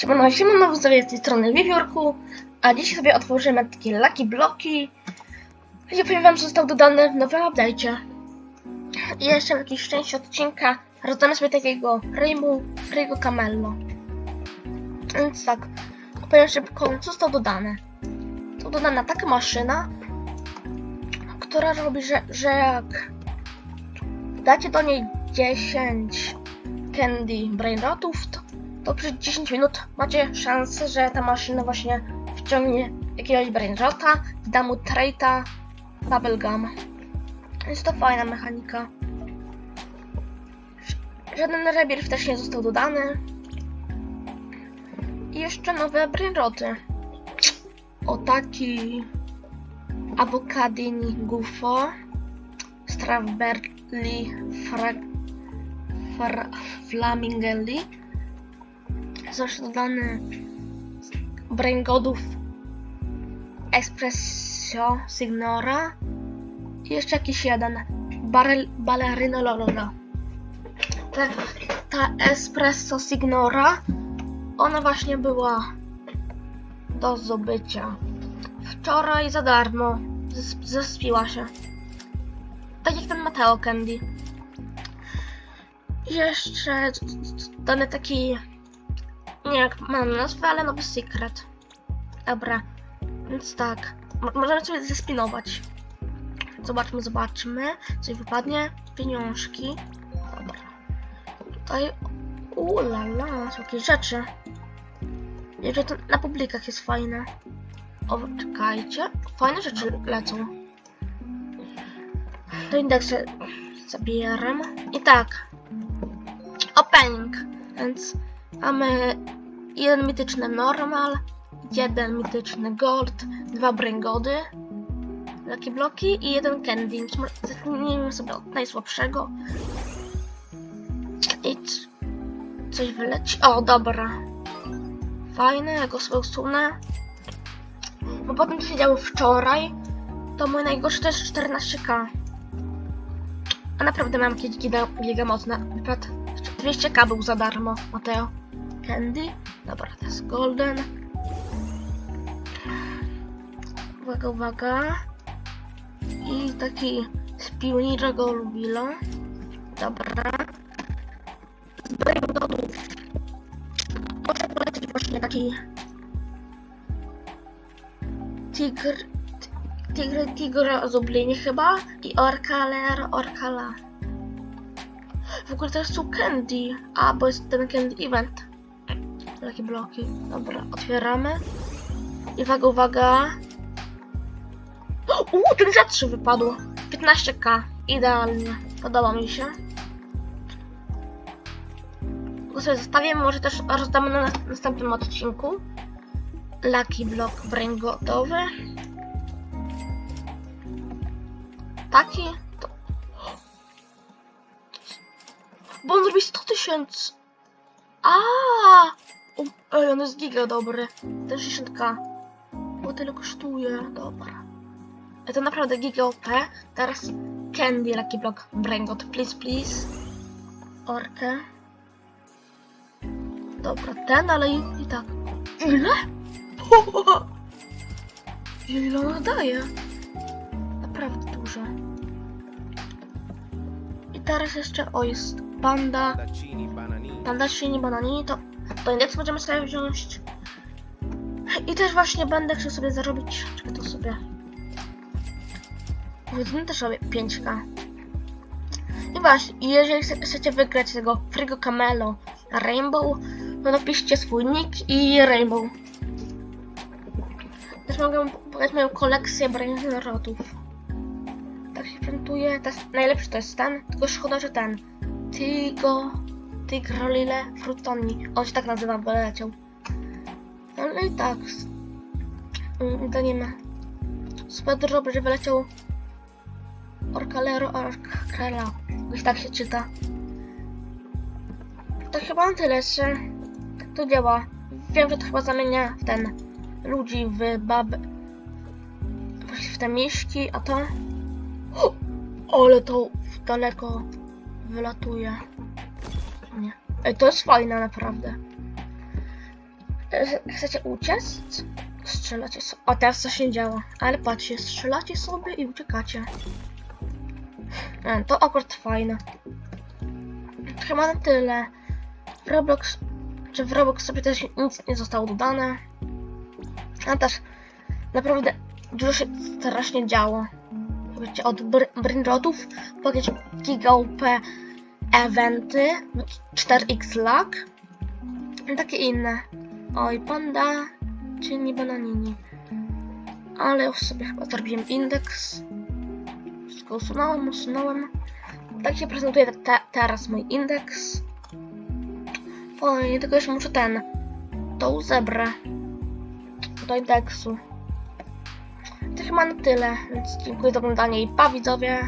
Siemano, siemano, widzowie z tej strony Wiewiórku, a dzisiaj sobie otworzymy takie Lucky Bloki, gdzie powiem wam, że został dodany w nowym update'cie. I jeszcze w jakiejś części odcinka rozdamy sobie takiego Rainbow Frigo Camello. Więc tak, powiem szybko, co został dodane. Został dodana taka maszyna, która robi, że, że jak dacie do niej 10 candy brainrotów, to to przez 10 minut macie szansę, że ta maszyna właśnie wciągnie jakiegoś brainrota, da mu traita bubblegum. Jest to fajna mechanika. Żaden rebirth też nie został dodany. I jeszcze nowe brainroty. O taki Avocadini Gufo, Strawberry Fra, Fra, Flamingelli, dodany Brain Godów Espresso Signora i jeszcze jakiś jeden Barel, Ballerino Lolola. Ta, Espresso Signora ona właśnie była do zdobycia. Wczoraj za darmo Zes- zespiła się. Tak jak ten Mateo Candy. Jeszcze dany taki nie jak mam nazwę, ale nowy secret. Dobra, więc tak. Mo- możemy sobie zespinować. Zobaczmy, zobaczmy. Coś wypadnie. Pieniążki. Dobra. Tutaj. Ulala, są jakieś rzeczy. Jeszcze to na publikach jest fajne. O, czekajcie. Fajne rzeczy lecą. Do indeksu zabieram. I tak. Opening. Więc Mamy jeden mityczny normal, jeden mityczny gold, dwa bringody, lucky bloki i jeden candy. Zacznijmy sobie od najsłabszego. I coś wyleci. O, dobra. Fajne, ja go sobie usunę. Bo potem co się działo wczoraj, to mój najgorszy to jest 14k. A naprawdę mam jakieś giga, giga mocne. Na przykład 200k był za darmo, Mateo. Candy. Dobra, to jest golden. Uwaga, uwaga. I taki z pioniczego lubilo. Dobra. Z braingodów. Może polecieć właśnie taki tigr, tigr, tigr z chyba i orkaler, orkala. W ogóle teraz są candy. A, bo jest ten candy event. Takie bloki. Dobra, otwieramy. I uwaga, uwaga. Uuu, ten Z3 wypadło. 15k. Idealnie. Podoba mi się. Go sobie zostawię, może też rozdamy na nas- następnym odcinku. Lucky Block Brain gotowy. Taki. To... Bo on zrobi 100 tysięcy. A, o, Ej, on jest giga dobry. Ten 60k. Bo tyle kosztuje. Dobra. Ej, to naprawdę giga OP. Teraz Candy Lucky Block Brangot. Please, please. Orkę. Dobra, ten, ale i, i tak. Ile? Ile ona daje? Naprawdę dużo. I teraz jeszcze, o jest panda. Bananini. Pandasini, bananini, to do indeksu będziemy sobie wziąć. I też właśnie będę chciał sobie zarobić. Czekaj, to sobie. Powiedzmy też sobie 5k. I właśnie, jeżeli chce- chcecie wygrać tego Frigo Camelo Rainbow, to napiszcie swój nick i Rainbow. Też mogę pokazać moją kolekcję brainrotów. Tak się. Teraz najlepszy to jest ten, tylko szkoda, że ten. Tigo. Tigrolile Frutoni. On się tak nazywa, bo leciał. Ale i tak. mm, To nie ma. Super dobrze, że wyleciał. Orkalero Orkrela. Jakoś tak się czyta. To chyba na tyle, że tak to działa. Wiem, że to chyba zamienia w ten ludzi w bab... w te miśki, a to... O, ale to w daleko wylatuje. Ej, to jest fajne naprawdę. E, Chcecie uciec? Strzelacie sobie. O, teraz coś się działo. Ale patrzcie, strzelacie sobie i uciekacie. E, To akurat fajne. Chyba na tyle. W Roblox, czy w Roblox sobie też nic nie zostało dodane. A też naprawdę dużo się strasznie działo. Wiecie, od br- Brinrodów po jakieś GigaOP eventy, 4x lag takie inne. Oj, panda, czy nie bananini. Ale już sobie chyba zrobiłem indeks. Wszystko usunąłem, usunąłem. Tak się prezentuje te, teraz mój indeks. Oj, tylko jeszcze muszę ten, tą zebrę do indeksu. To chyba na tyle, więc dziękuję za oglądanie i pa widzowie.